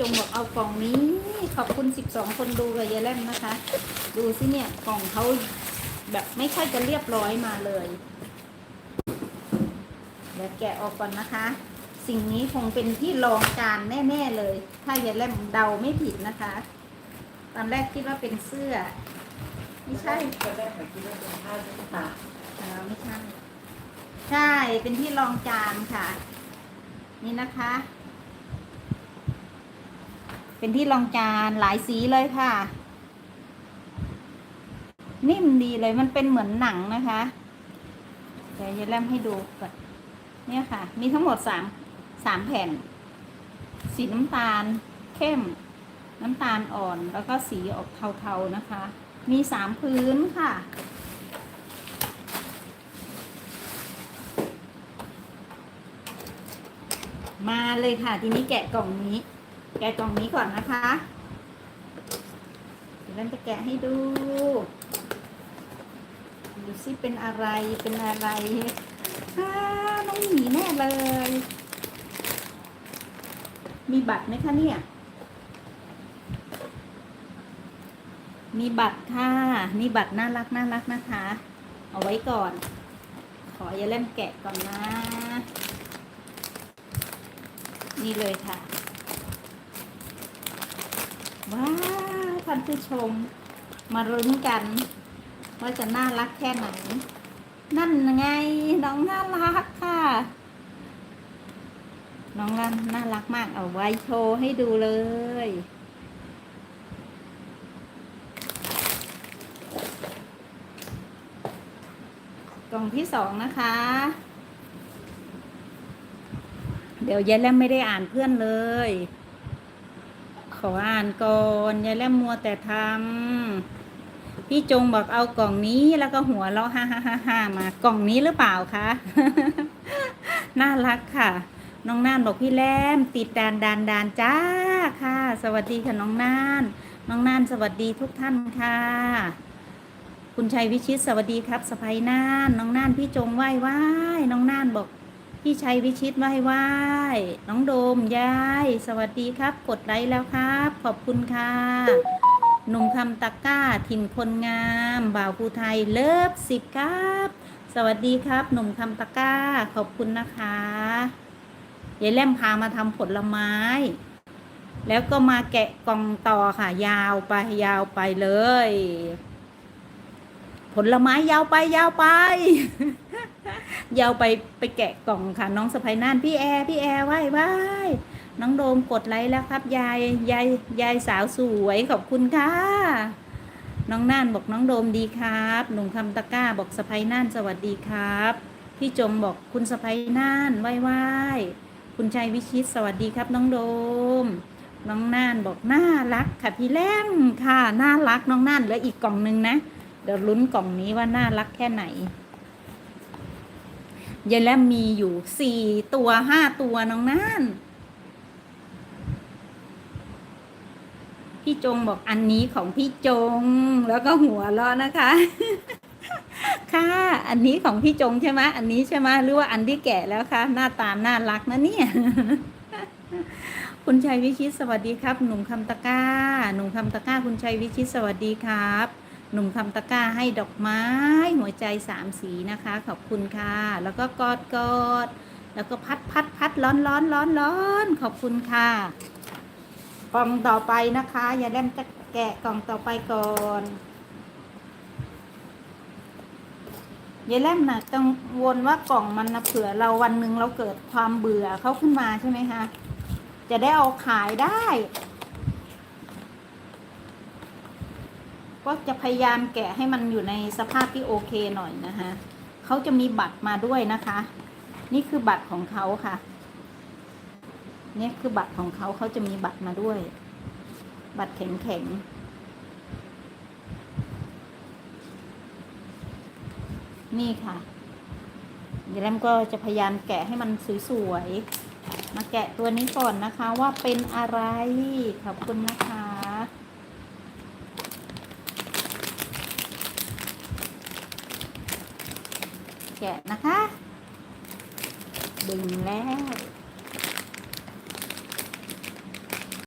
จงบอกเอากล่องนี้ ขอบคุณสิบสองคนดูกับยายแลมนะคะ ดูสิเนี่ยกล่องเขาแบบไม่ค่อยจะเรียบร้อยมาเลยเดี๋ยวแกะออกก่อนนะคะ สิ่งนี้คงเป็นที่รองจานแน่ ๆเลย ถ้ายายแลมเดาไม่ผิดนะคะ ตอนแรกคิดว่าเป็นเสื้อ ไม่ใช่ก็ได้ขอคิดว่าเป็นผ้าเช็ดปากเออไม่ใช่ ใช่เป็นที่รองจานค่ะ นี่นะคะ เป็นที่รองจานหลายสีเลยค่ะ นิ่มดีเลยมันเป็นเหมือนหนังนะคะเดี๋ยวจะเล่มให้ดูก่อนเนี่ยค่ะ มีทั้งหมดสามสามแผ่น สีน้ำตาลเข้ม น้ำตาลอ่อนแล้วก็สีออกเทาๆนะคะ มีสามพื้นค่ะมาเลยค่ะ ทีนี้แกะกล่องนี้ แกะกล่องนี้ก่อนนะคะเดี๋ยวเราจะแกะให้ดูดูซิเป็นอะไรเป็นอะไรอ่าน้องหมีแน่เลย มีบัตรไหมคะเนี่ย มีบัตรค่ะมีบัตรน่ารักน่ารักนะคะ เอาไว้ก่อน ขออย่าเล่มแกะก่อนนะ นี่เลยค่ะ ว้าวท่านผู้ชม มารุ้นกัน ว่าจะน่ารักแค่ไหน นั่นไง น้องน่ารักค่ะ น้องน่าน่ารักมากเอาไว้โชว์ให้ดูเลยกล่องที่สองนะคะ เดี๋ยวยายแลมไม่ได้อ่านเพื่อนเลย ขออ่านก่อนยายแล้มมัวแต่ทำพี่จงบอกเอากล่องนี้แล้วก็หัวเราะฮ่าฮ่าฮ่าฮ่ามากล่องนี้หรือเปล่าคะน่ารักค่ะ น้องน่านบอกพี่แลมติดดานดานดานจ้าค่ะ สวัสดีค่ะน้องน่าน น้องน่านสวัสดีทุกท่านค่ะ คุณชัยวิชิตสวัสดีครับสะพายน่าน น้องน่านพี่จงไหว้ไหว้น้องน่านบอก พี่ชัยวิชิตไหว้ไหว้น้องโดมยาย สวัสดีครับ กดไลค์แล้วครับ ขอบคุณค่ะหนุ่มคำตะก้าถิ่นคนงาม บ่าวภูไทยเลิฟสิบครับ สวัสดีครับ หนุ่มคำตะก้า ขอบคุณนะคะยายแล่มพามาทำผลไม้ แล้วก็มาแกะกล่องต่อค่ะ ยาวไปยาวไปเลย ผลไม้ยาวไปยาวไป ยาวไปไปแกะกล่องค่ะ น้องสะพายน่านพี่แอร์พี่แอร์ไหว้ไหว้น้องโดมกดไลค์แล้วครับ ยายยายยายสาวสวยขอบคุณค่ะน้องน่านบอกน้องโดมดีครับหนุ่มคำตะกร้าบอกสะพายน่านสวัสดีครับ พี่จงบอกคุณสะพายน่านไหว้ไหว้คุณชัยวิชิตสวัสดีครับ น้องโดมน้องน่านบอกน่ารักค่ะพี่แล้มค่ะน่ารักน้องน่านเหลืออีกกล่องหนึ่งนะเดี๋ยวลุ้นกล่องนี้ว่าน่ารักแค่ไหน ยายแลมมีอยู่สี่ตัวห้าตัวน้องนั่น พี่จงบอกอันนี้ของพี่จงแล้วก็หัวเราะนะคะ ค่ะ อันนี้ของพี่จงใช่ไหมอันนี้ใช่ไหมหรือว่าอันที่แกะแล้วคะหน้าตาน่ารักนะเนี่ยคุณชัยวิชิตสวัสดีครับ หนุ่มคำตะก้า หนุ่มคำตะก้า คุณชัยวิชิตสวัสดีครับ หนุ่มคำตะกร้าให้ดอกไม้หัวใจสามสีนะคะ ขอบคุณค่ะ แล้วก็กอดกอดแล้วก็พัดพัดพัดร้อนร้อนร้อนร้อนขอบคุณค่ะกล่องต่อไปนะคะ อย่าเล่นจะแกะกล่องต่อไปก่อนย่าเล่นนะกังวลว่ากล่องมันนะเผื่อเราวันหนึ่งเราเกิดความเบื่อเขาขึ้นมาใช่ไหมคะ จะได้เอาขายได้ ก็จะพยายามแกะให้มันอยู่ในสภาพที่โอเคหน่อยนะคะเขาจะมีบัตรมาด้วยนะคะ นี่คือบัตรของเขาค่ะนี่คือบัตรของเขาเขาจะมีบัตรมาด้วย บัตรแข็งแข็งๆนี่ค่ะเดี๋ยวแรมก็จะพยายามแกะให้มันสวยๆ มาแกะตัวนี้ก่อนนะคะว่าเป็นอะไร ขอบคุณนะคะ แกะนะคะ ดึงแล้ว